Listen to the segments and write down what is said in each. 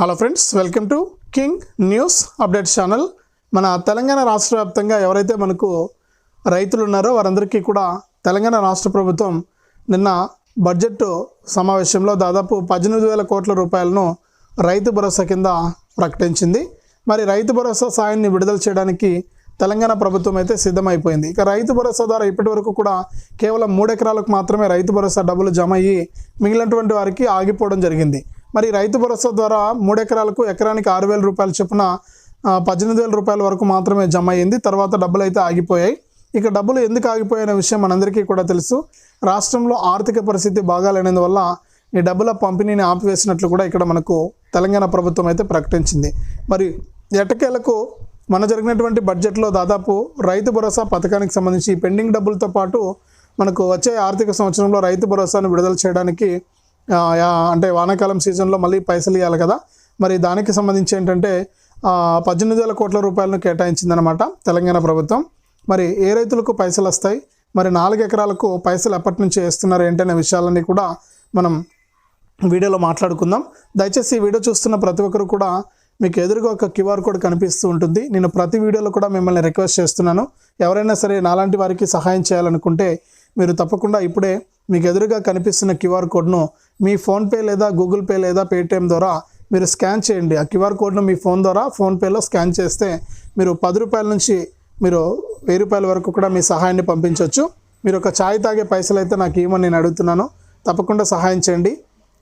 Hello friends welcome to king news update channel మన తెలంగాణ రాష్ట్ర వ్యాప్తంగా ఎవరైతే మనకు రైతులు ఉన్నారో వారందరికీ కూడా తెలంగాణ రాష్ట్ర ప్రభుత్వం నిన్న బడ్జెట్ సమావేశంలో దాదాపు పద్దెనిమిది వేల కోట్ల రూపాయలను రైతు భరోసా కింద ప్రకటించింది. మరి రైతు భరోసా సాయాన్ని విడుదల చేయడానికి తెలంగాణ ప్రభుత్వం అయితే సిద్ధమైపోయింది. ఇక రైతు భరోసా ద్వారా ఇప్పటి వరకు కూడా కేవలం మూడెకరాలకు మాత్రమే రైతు భరోసా డబ్బులు జమ అయ్యి మిగిలినటువంటి వారికి ఆగిపోవడం జరిగింది. మరి రైతు భరోసా ద్వారా మూడు ఎకరాలకు ఎకరానికి ఆరు వేల రూపాయల చొప్పున పద్దెనిమిది వేల రూపాయల వరకు మాత్రమే జమ అయింది. తర్వాత డబ్బులు అయితే ఆగిపోయాయి. ఇక డబ్బులు ఎందుకు ఆగిపోయాయనే విషయం మనందరికీ కూడా తెలుసు. రాష్ట్రంలో ఆర్థిక పరిస్థితి బాగాలేనందువల్ల ఈ డబ్బుల పంపిణీని ఆపివేసినట్లు కూడా ఇక్కడ మనకు తెలంగాణ ప్రభుత్వం అయితే ప్రకటించింది. మరి ఎటకేలకు మన జరిగినటువంటి బడ్జెట్లో దాదాపు రైతు భరోసా పథకానికి సంబంధించి పెండింగ్ డబ్బులతో పాటు మనకు వచ్చే ఆర్థిక సంవత్సరంలో రైతు భరోసాను విడుదల చేయడానికి అంటే వానాకాలం సీజన్లో మళ్ళీ పైసలు ఇవ్వాలి కదా. మరి దానికి సంబంధించి ఏంటంటే పద్దెనిమిది వేల కోట్ల రూపాయలను కేటాయించిందనమాట తెలంగాణ ప్రభుత్వం. మరి ఏ రైతులకు పైసలు వస్తాయి? మరి నాలుగు ఎకరాలకు పైసలు ఎప్పటి నుంచి వేస్తున్నారు ఏంటనే విషయాలన్నీ కూడా మనం వీడియోలో మాట్లాడుకుందాం. దయచేసి ఈ వీడియో చూస్తున్న ప్రతి ఒక్కరు కూడా మీకు ఎదురుగా ఒక క్యూఆర్ కోడ్ కనిపిస్తూ ఉంటుంది. నేను ప్రతి వీడియోలో కూడా మిమ్మల్ని రిక్వెస్ట్ చేస్తున్నాను. ఎవరైనా సరే నాలాంటి వారికి సహాయం చేయాలనుకుంటే మీరు తప్పకుండా ఇప్పుడే మీకు ఎదురుగా కనిపిస్తున్న క్యూఆర్ కోడ్ను మీ ఫోన్పే లేదా గూగుల్ పే లేదా పేటిఎం ద్వారా మీరు స్కాన్ చేయండి. ఆ క్యూఆర్ కోడ్ను మీ ఫోన్ ద్వారా ఫోన్పేలో స్కాన్ చేస్తే మీరు పది రూపాయల నుంచి మీరు వెయ్యి రూపాయల వరకు కూడా మీ సహాయాన్ని పంపించవచ్చు మీరు ఒక ఛాయ్ తాగే పైసలు అయితే నాకు ఇవ్వమని నేను అడుగుతున్నాను. తప్పకుండా సహాయం చేయండి.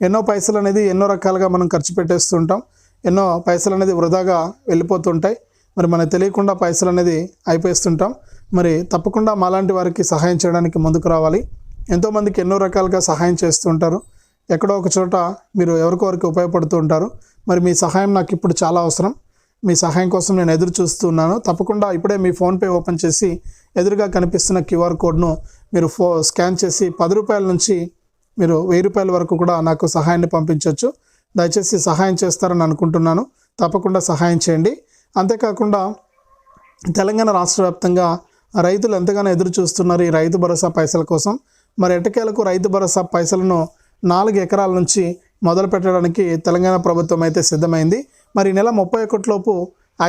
ఎన్నో పైసలు అనేది ఎన్నో రకాలుగా మనం ఖర్చు పెట్టేస్తుంటాం. ఎన్నో పైసలు అనేది వృధాగా వెళ్ళిపోతుంటాయి. మరి మనకు తెలియకుండా పైసలు అనేది అయిపోయిస్తుంటాం. మరి తప్పకుండా మాలాంటి వారికి సహాయం చేయడానికి ముందుకు రావాలి. ఎంతోమందికి ఎన్నో రకాలుగా సహాయం చేస్తుంటారు ఎక్కడో ఒక చోట మీరు ఎవరికొవరికి ఉపయోగపడుతూ ఉంటారు. మరి మీ సహాయం నాకు ఇప్పుడు చాలా అవసరం. మీ సహాయం కోసం నేను ఎదురు చూస్తున్నాను తప్పకుండా ఇప్పుడే మీ ఫోన్పే ఓపెన్ చేసి ఎదురుగా కనిపిస్తున్న క్యూఆర్ కోడ్ను మీరు ఫో స్కాన్ చేసి పది రూపాయల నుంచి మీరు వెయ్యి రూపాయల వరకు కూడా నాకు సహాయాన్ని పంపించవచ్చు దయచేసి సహాయం చేస్తారని అనుకుంటున్నాను. తప్పకుండా సహాయం చేయండి. అంతేకాకుండా తెలంగాణ రాష్ట్ర వ్యాప్తంగా రైతులు ఎంతగానో ఎదురు చూస్తున్నారు ఈ రైతు భరోసా పైసల కోసం. మరి ఎటకేలకు రైతు భరోసా పైసలను నాలుగు ఎకరాల నుంచి మొదలు పెట్టడానికి తెలంగాణ ప్రభుత్వం అయితే సిద్ధమైంది. మరి నెల ముప్పై ఒకటిలోపు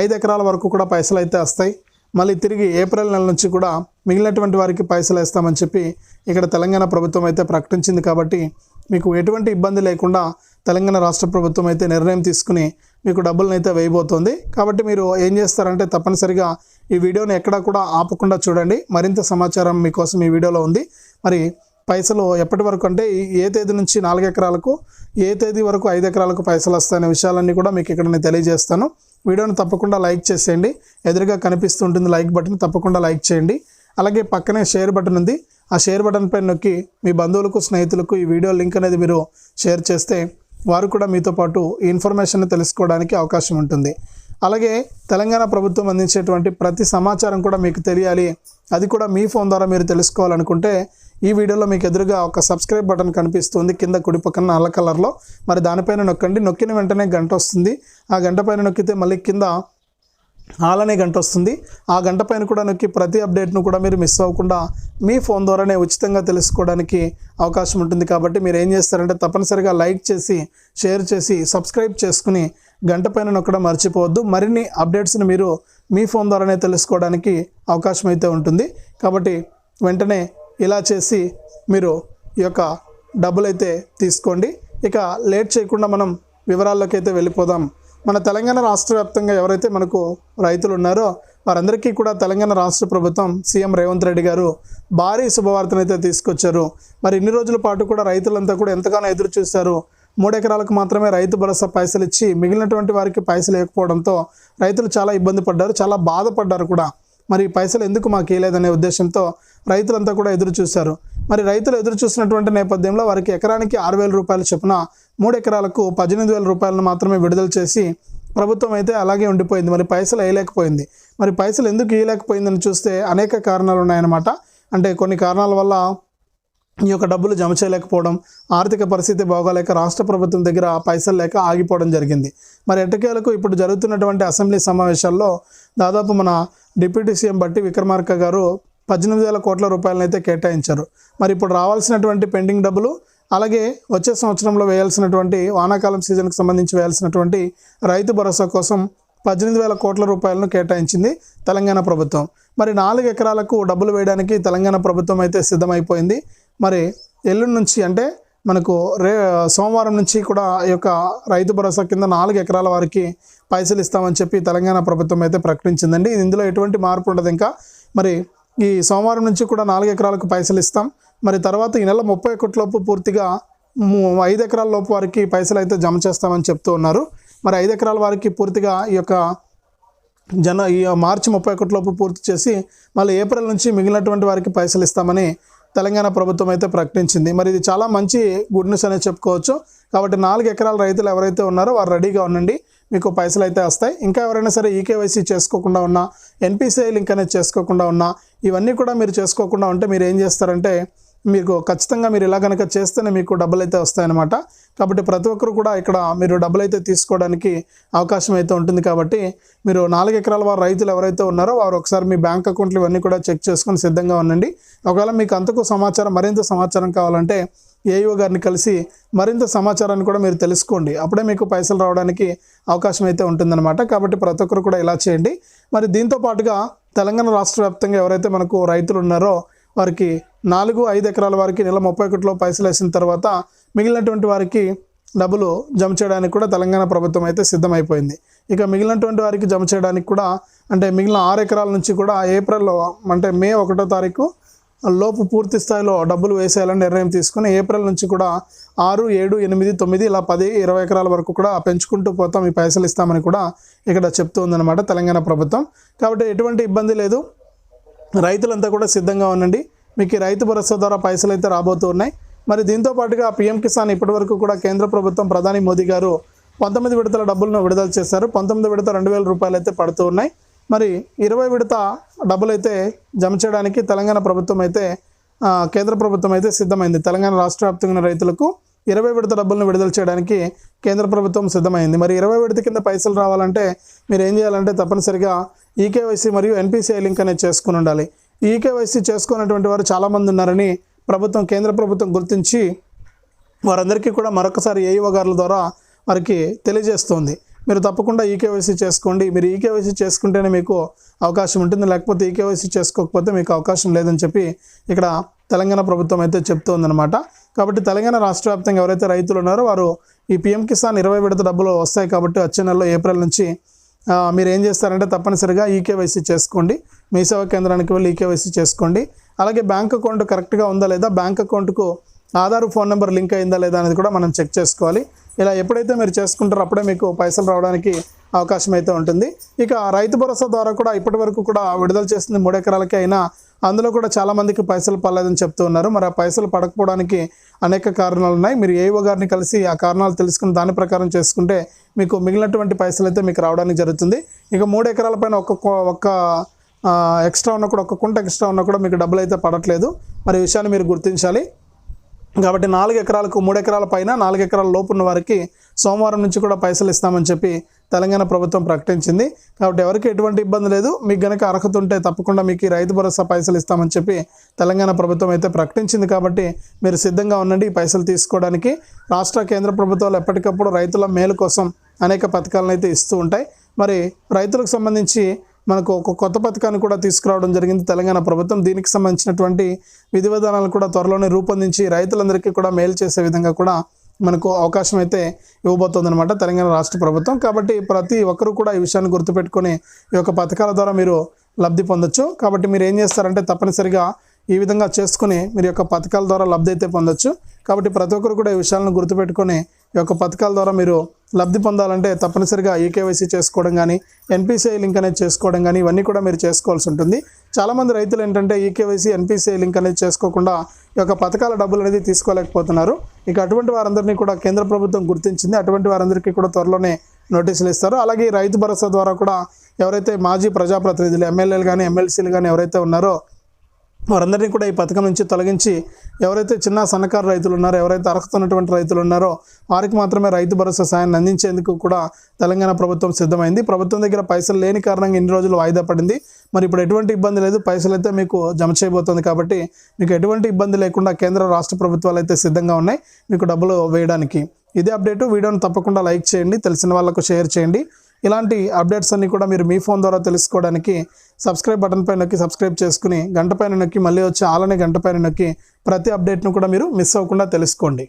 ఐదు ఎకరాల వరకు కూడా పైసలు అయితే వస్తాయి. మళ్ళీ తిరిగి ఏప్రిల్ నెల నుంచి కూడా మిగిలినటువంటి వారికి పైసలు వేస్తామని చెప్పి ఇక్కడ తెలంగాణ ప్రభుత్వం అయితే ప్రకటించింది కాబట్టి మీకు ఎటువంటి ఇబ్బంది లేకుండా తెలంగాణ రాష్ట్ర ప్రభుత్వం అయితే నిర్ణయం తీసుకుని మీకు డబ్బులను అయితే వేయబోతోంది. కాబట్టి మీరు ఏం చేస్తారంటే తప్పనిసరిగా ఈ వీడియోని ఎక్కడా కూడా ఆపకుండా చూడండి. మరింత సమాచారం మీకోసం ఈ వీడియోలో ఉంది. మరి పైసలు ఎప్పటి వరకు అంటే ఏ తేదీ నుంచి నాలుగు ఎకరాలకు ఏ తేదీ వరకు ఐదు ఎకరాలకు పైసలు వస్తాయనే విషయాలన్నీ కూడా మీకు ఇక్కడ నేను తెలియజేస్తాను. వీడియోని తప్పకుండా లైక్ చేసేయండి. ఎదురుగా కనిపిస్తుంటుంది లైక్ బటన్ తప్పకుండా లైక్ చేయండి. అలాగే పక్కనే షేర్ బటన్ ఉంది. ఆ షేర్ బటన్ పై నొక్కి మీ బంధువులకు స్నేహితులకు ఈ వీడియో లింక్ అనేది మీరు షేర్ చేస్తే వారు కూడా మీతో పాటు ఈ ఇన్ఫర్మేషన్ తెలుసుకోవడానికి అవకాశం ఉంటుంది. అలాగే తెలంగాణ ప్రభుత్వం అందించేటువంటి ప్రతి సమాచారం కూడా మీకు తెలియాలి. అది కూడా మీ ఫోన్ ద్వారా మీరు తెలుసుకోవాలనుకుంటే ఈ వీడియోలో మీకు ఎదురుగా ఒక సబ్స్క్రైబ్ బటన్ కనిపిస్తుంది. కింద కుడి పక్కన నల్ల కలర్లో మరి దానిపైన నొక్కండి. నొక్కిన వెంటనే గంట వస్తుంది. ఆ గంట పైన నొక్కితే మళ్ళీ కింద ఆల్ అనే గంట వస్తుంది. ఆ గంట పైన కూడా నొక్కి ప్రతి అప్డేట్ను కూడా మీరు మిస్ అవ్వకుండా మీ ఫోన్ ద్వారానే ఉచితంగా తెలుసుకోవడానికి అవకాశం ఉంటుంది. కాబట్టి మీరు ఏం చేస్తారంటే తప్పనిసరిగా లైక్ చేసి షేర్ చేసి సబ్స్క్రైబ్ చేసుకుని గంట పైన నొక్కడం మర్చిపోవద్దు. మరిన్ని అప్డేట్స్ని మీరు మీ ఫోన్ ద్వారానే తెలుసుకోవడానికి అవకాశం అయితే ఉంటుంది. కాబట్టి వెంటనే ఇలా చేసి మీరు ఈ యొక్క డబ్బులు అయితే తీసుకోండి. ఇక లేట్ చేయకుండా మనం వివరాల్లోకి అయితే వెళ్ళిపోదాం. మన తెలంగాణ రాష్ట్ర వ్యాప్తంగా ఎవరైతే మనకు రైతులు ఉన్నారో వారందరికీ కూడా తెలంగాణ రాష్ట్ర ప్రభుత్వం సీఎం రేవంత్ రెడ్డి గారు భారీ శుభవార్తను అయితే తీసుకొచ్చారు. మరి ఇన్ని రోజుల పాటు కూడా రైతులంతా కూడా ఎంతగానో ఎదురు చూశారు. మూడు ఎకరాలకు మాత్రమే రైతు భరోసా పైసలు ఇచ్చి మిగిలినటువంటి వారికి పైసలు లేకపోవడంతో రైతులు చాలా ఇబ్బంది పడ్డారు చాలా బాధపడ్డారు కూడా. మరి పైసలు ఎందుకు మాకు ఇవ్వలేదనే ఉద్దేశంతో రైతులంతా కూడా ఎదురు చూశారు. మరి రైతులు ఎదురు చూసినటువంటి నేపథ్యంలో వారికి ఎకరానికి ఆరు వేల రూపాయల చొప్పున మూడు ఎకరాలకు పద్దెనిమిది వేల రూపాయలను మాత్రమే విడుదల చేసి ప్రభుత్వం అయితే అలాగే ఉండిపోయింది. మరి పైసలు వేయలేకపోయింది. మరి పైసలు ఎందుకు ఇవ్వలేకపోయిందని చూస్తే అనేక కారణాలు ఉన్నాయన్నమాట. అంటే కొన్ని కారణాల వల్ల ఈ యొక్క డబ్బులు జమ చేయలేకపోవడం ఆర్థిక పరిస్థితి బాగోలేక రాష్ట్ర ప్రభుత్వం దగ్గర పైసలు లేక ఆగిపోవడం జరిగింది. మరి ఎట్టకేలకు ఇప్పుడు జరుగుతున్నటువంటి అసెంబ్లీ సమావేశాల్లో దాదాపు మన డిప్యూటీ సీఎం బట్టి విక్రమార్క గారు పద్దెనిమిది వేల కోట్ల రూపాయలనైతే అయితే కేటాయించారు. మరి ఇప్పుడు రావాల్సినటువంటి పెండింగ్ డబ్బులు అలాగే వచ్చే సంవత్సరంలో వేయాల్సినటువంటి వానాకాలం సీజన్కి సంబంధించి వేయాల్సినటువంటి రైతు భరోసా కోసం పద్దెనిమిది వేల కోట్ల రూపాయలను కేటాయించింది తెలంగాణ ప్రభుత్వం. మరి నాలుగు ఎకరాలకు డబ్బులు వేయడానికి తెలంగాణ ప్రభుత్వం అయితే సిద్ధమైపోయింది. మరి ఎల్లుండి నుంచి అంటే మనకు రే సోమవారం నుంచి కూడా ఈ యొక్క రైతు భరోసా కింద నాలుగు ఎకరాల వారికి పైసలు ఇస్తామని చెప్పి తెలంగాణ ప్రభుత్వం అయితే ప్రకటించిందండి. ఇందులో ఎటువంటి మార్పు ఉండదు ఇంకా. మరి ఈ సోమవారం నుంచి కూడా నాలుగు ఎకరాలకు పైసలు ఇస్తాం. మరి తర్వాత ఈ నెల ముప్పై ఒకటిలోపు పూర్తిగా ఐదు ఎకరాల లోపు వారికి పైసలు అయితే జమ చేస్తామని చెప్తూ ఉన్నారు. మరి ఐదు ఎకరాల వారికి పూర్తిగా ఈ యొక్క జన ఈ మార్చి ముప్పై ఒకటిలోపు పూర్తి చేసి మళ్ళీ ఏప్రిల్ నుంచి మిగిలినటువంటి వారికి పైసలు ఇస్తామని తెలంగాణ ప్రభుత్వం అయితే ప్రకటించింది. మరి ఇది చాలా మంచి గుడ్ న్యూస్ అనేది చెప్పుకోవచ్చు. కాబట్టి నాలుగు ఎకరాల రైతులు ఎవరైతే ఉన్నారో వారు రెడీగా ఉండండి. మీకు పైసలు అయితే వస్తాయి. ఇంకా ఎవరైనా సరే ఈకేవైసీ చేసుకోకుండా ఉన్నా ఎన్పిసిఐ లింక్ అనేది చేసుకోకుండా ఉన్నా ఇవన్నీ కూడా మీరు చేసుకోకుండా ఉంటే మీరు ఏం చేస్తారంటే మీకు ఖచ్చితంగా మీరు ఇలా కనుక చేస్తేనే మీకు డబ్బులు అయితే వస్తాయన్నమాట. కాబట్టి ప్రతి ఒక్కరు కూడా ఇక్కడ మీరు డబ్బులు అయితే తీసుకోవడానికి అవకాశం అయితే ఉంటుంది. కాబట్టి మీరు నాలుగు ఎకరాల వారు రైతులు ఎవరైతే ఉన్నారో వారు ఒకసారి మీ బ్యాంక్ అకౌంట్లు ఇవన్నీ కూడా చెక్ చేసుకొని సిద్ధంగా ఉండండి. ఒకవేళ మీకు అంతకు సమాచారం మరింత సమాచారం కావాలంటే ఏఈఓ గారిని కలిసి మరింత సమాచారాన్ని కూడా మీరు తెలుసుకోండి. అప్పుడే మీకు పైసలు రావడానికి అవకాశం అయితే ఉంటుందన్నమాట. కాబట్టి ప్రతి ఒక్కరు కూడా ఇలా చేయండి. మరి దీంతో పాటుగా తెలంగాణ రాష్ట్ర వ్యాప్తంగా ఎవరైతే మనకు రైతులు ఉన్నారో వారికి నాలుగు ఐదు ఎకరాల వారికి నెల ముప్పై ఒకటిలో పైసలు వేసిన తర్వాత మిగిలినటువంటి వారికి డబ్బులు జమ చేయడానికి కూడా తెలంగాణ ప్రభుత్వం అయితే సిద్ధమైపోయింది. ఇక మిగిలినటువంటి వారికి జమ చేయడానికి కూడా అంటే మిగిలిన ఆరు ఎకరాల నుంచి కూడా ఏప్రిల్లో అంటే మే ఒకటో తారీఖు లోపు పూర్తి స్థాయిలో డబ్బులు వేసేయాలని నిర్ణయం తీసుకుని ఏప్రిల్ నుంచి కూడా ఆరు ఏడు ఎనిమిది తొమ్మిది ఇలా పది ఇరవై ఎకరాల వరకు కూడా పెంచుకుంటూ పోతాం ఈ పైసలు ఇస్తామని కూడా ఇక్కడ చెప్తూ ఉందన్నమాట తెలంగాణ ప్రభుత్వం. కాబట్టి ఎటువంటి ఇబ్బంది లేదు. రైతులంతా కూడా సిద్ధంగా ఉండండి. మీకు రైతు భరోసా ద్వారా పైసలు అయితే రాబోతూ ఉన్నాయి. మరి దీంతో పాటుగా పీఎం కిసాన్ ఇప్పటివరకు కూడా కేంద్ర ప్రభుత్వం ప్రధాని మోదీ గారు పంతొమ్మిది విడతల డబ్బులను విడుదల చేశారు. పంతొమ్మిది విడత రెండు వేల రూపాయలు అయితే పడుతూ ఉన్నాయి. మరి ఇరవై విడత డబ్బులు అయితే జమ చేయడానికి తెలంగాణ ప్రభుత్వం అయితే కేంద్ర ప్రభుత్వం అయితే సిద్ధమైంది. తెలంగాణ రాష్ట్ర వ్యాప్తంగా రైతులకు ఇరవై విడత డబ్బులను విడుదల చేయడానికి కేంద్ర ప్రభుత్వం సిద్ధమైంది. మరి ఇరవై విడత కింద పైసలు రావాలంటే మీరు ఏం చేయాలంటే తప్పనిసరిగా ఈకేవైసీ మరియు ఎన్పిసిఐ లింక్ అనేది చేసుకుని ఉండాలి. ఈకేవైసీ చేసుకున్నటువంటి వారు చాలామంది ఉన్నారని ప్రభుత్వం కేంద్ర ప్రభుత్వం గుర్తించి వారందరికీ కూడా మరొకసారి ఏఈఓ గారుల ద్వారా వారికి తెలియజేస్తోంది. మీరు తప్పకుండా ఈకేవైసీ చేసుకోండి. మీరు ఈకేవైసీ చేసుకుంటేనే మీకు అవకాశం ఉంటుంది. లేకపోతే ఈకేవైసీ చేసుకోకపోతే మీకు అవకాశం లేదని చెప్పి ఇక్కడ తెలంగాణ ప్రభుత్వం అయితే చెప్తోందనమాట కాబట్టి తెలంగాణ రాష్ట్ర వ్యాప్తంగా ఎవరైతే రైతులు ఉన్నారో వారు ఈ పిఎం కిసాన్ ఇరవై విడత డబ్బులు వస్తాయి కాబట్టి వచ్చే నెలలో ఏప్రిల్ నుంచి మీరు ఏం చేస్తారంటే తప్పనిసరిగా ఈకేవైసీ చేసుకోండి. మీ సేవా కేంద్రానికి వెళ్ళి ఈకేవైసీ చేసుకోండి. అలాగే బ్యాంక్ అకౌంట్ కరెక్ట్గా ఉందా లేదా బ్యాంక్ అకౌంట్కు ఆధార్ ఫోన్ నెంబర్ లింక్ అయిందా లేదా అనేది కూడా మనం చెక్ చేసుకోవాలి. ఇలా ఎప్పుడైతే మీరు చేసుకుంటారో అప్పుడే మీకు పైసలు రావడానికి అవకాశం అయితే ఉంటుంది. ఇక రైతు భరోసా ద్వారా కూడా ఇప్పటి వరకు కూడా విడుదల చేసింది మూడు ఎకరాలకే అయినా అందులో కూడా చాలామందికి పైసలు పడలేదని చెప్తూ ఉన్నారు. మరి ఆ పైసలు పడకపోవడానికి అనేక కారణాలు ఉన్నాయి. మీరు ఏఓ గారిని కలిసి ఆ కారణాలు తెలుసుకుని దాని ప్రకారం చేసుకుంటే మీకు మిగిలినటువంటి పైసలు అయితే మీకు రావడానికి జరుగుతుంది. ఇక మూడు ఎకరాల పైన ఒక్క ఒక్క ఎక్స్ట్రా ఉన్నా కూడా ఒక్క కుంట ఎక్స్ట్రా ఉన్నా కూడా మీకు డబ్బులు అయితే పడట్లేదు. మరి విషయాన్ని మీరు గుర్తించాలి. కాబట్టి నాలుగు ఎకరాలకు మూడు ఎకరాల పైన నాలుగు ఎకరాల లోపు ఉన్న వారికి సోమవారం నుంచి కూడా పైసలు ఇస్తామని చెప్పి తెలంగాణ ప్రభుత్వం ప్రకటించింది. కాబట్టి ఎవరికి ఎటువంటి ఇబ్బంది లేదు. మీకు గనక అర్హత ఉంటే తప్పకుండా మీకు రైతు భరోసా పైసలు ఇస్తామని చెప్పి తెలంగాణ ప్రభుత్వం అయితే ప్రకటించింది. కాబట్టి మీరు సిద్ధంగా ఉండండి ఈ పైసలు తీసుకోవడానికి. రాష్ట్ర కేంద్ర ప్రభుత్వాలు ఎప్పటికప్పుడు రైతుల మేలు కోసం అనేక పథకాలను అయితే ఇస్తూ ఉంటాయి. మరి రైతులకు సంబంధించి మనకు ఒక కొత్త పథకాన్ని కూడా తీసుకురావడం జరిగింది తెలంగాణ ప్రభుత్వం. దీనికి సంబంధించినటువంటి విధి విధానాలు కూడా త్వరలోనే రూపొందించి రైతులందరికీ కూడా మేలు చేసే విధంగా కూడా మనకు అవకాశం అయితే ఇవ్వబోతోందనమాట తెలంగాణ రాష్ట్ర ప్రభుత్వం. కాబట్టి ప్రతి ఒక్కరూ కూడా ఈ విషయాన్ని గుర్తుపెట్టుకొని ఈ యొక్క పథకాల ద్వారా మీరు లబ్ధి పొందొచ్చు. కాబట్టి మీరు ఏం చేస్తారంటే తప్పనిసరిగా ఈ విధంగా చేసుకుని మీరు యొక్క పథకాల ద్వారా లబ్ధి అయితే పొందొచ్చు. కాబట్టి ప్రతి ఒక్కరు కూడా ఈ విషయాలను గుర్తుపెట్టుకొని యొక్క పథకాల ద్వారా మీరు లబ్ధి పొందాలంటే తప్పనిసరిగా ఈకేవైసీ చేసుకోవడం కానీ ఎన్పిసిఐ లింక్ అనేది చేసుకోవడం కానీ ఇవన్నీ కూడా మీరు చేసుకోవాల్సి ఉంటుంది. చాలామంది రైతులు ఏంటంటే ఈకేవైసీ ఎన్పిసిఐ లింక్ అనేది చేసుకోకుండా ఈ యొక్క పథకాల డబ్బులు అనేది తీసుకోలేకపోతున్నారు. ఇక అటువంటి వారందరినీ కూడా కేంద్ర ప్రభుత్వం గుర్తించింది. అటువంటి వారందరికీ కూడా త్వరలోనే నోటీసులు ఇస్తారు. అలాగే రైతు భరోసా ద్వారా కూడా ఎవరైతే మాజీ ప్రజాప్రతినిధులు ఎమ్మెల్యేలు కానీ ఎమ్మెల్సీలు కానీ ఎవరైతే ఉన్నారో వారందరినీ కూడా ఈ పథకం నుంచి తొలగించి ఎవరైతే చిన్న సన్నకారు రైతులు ఉన్నారో ఎవరైతే అర్హత ఉన్నటువంటి రైతులు ఉన్నారో వారికి మాత్రమే రైతు భరోసా సాయాన్ని అందించేందుకు కూడా తెలంగాణ ప్రభుత్వం సిద్ధమైంది. ప్రభుత్వం దగ్గర పైసలు లేని కారణంగా ఇన్ని రోజులు వాయిదా పడింది. మరి ఇప్పుడు ఎటువంటి ఇబ్బంది లేదు. పైసలు అయితే మీకు జమ చేయబోతుంది కాబట్టి మీకు ఎటువంటి ఇబ్బంది లేకుండా కేంద్ర రాష్ట్ర ప్రభుత్వాలు అయితే సిద్ధంగా ఉన్నాయి. మీకు డబ్బులు వేయడానికి. ఇదే అప్డేటు. వీడియోని తప్పకుండా లైక్ చేయండి. తెలిసిన వాళ్ళకు షేర్ చేయండి. ఇలాంటి అప్డేట్స్ అన్ని కూడా మీరు మీ ఫోన్ ద్వారా తెలుసుకోవడానికి సబ్స్క్రైబ్ బటన్ పైన నొక్కి సబ్స్క్రైబ్ చేసుకుని గంట పైన నొక్కి మళ్ళీ వచ్చి ఆలనే గంట పైన నొక్కి ప్రతి అప్డేట్ను కూడా మీరు మిస్ అవ్వకుండా తెలుసుకోండి.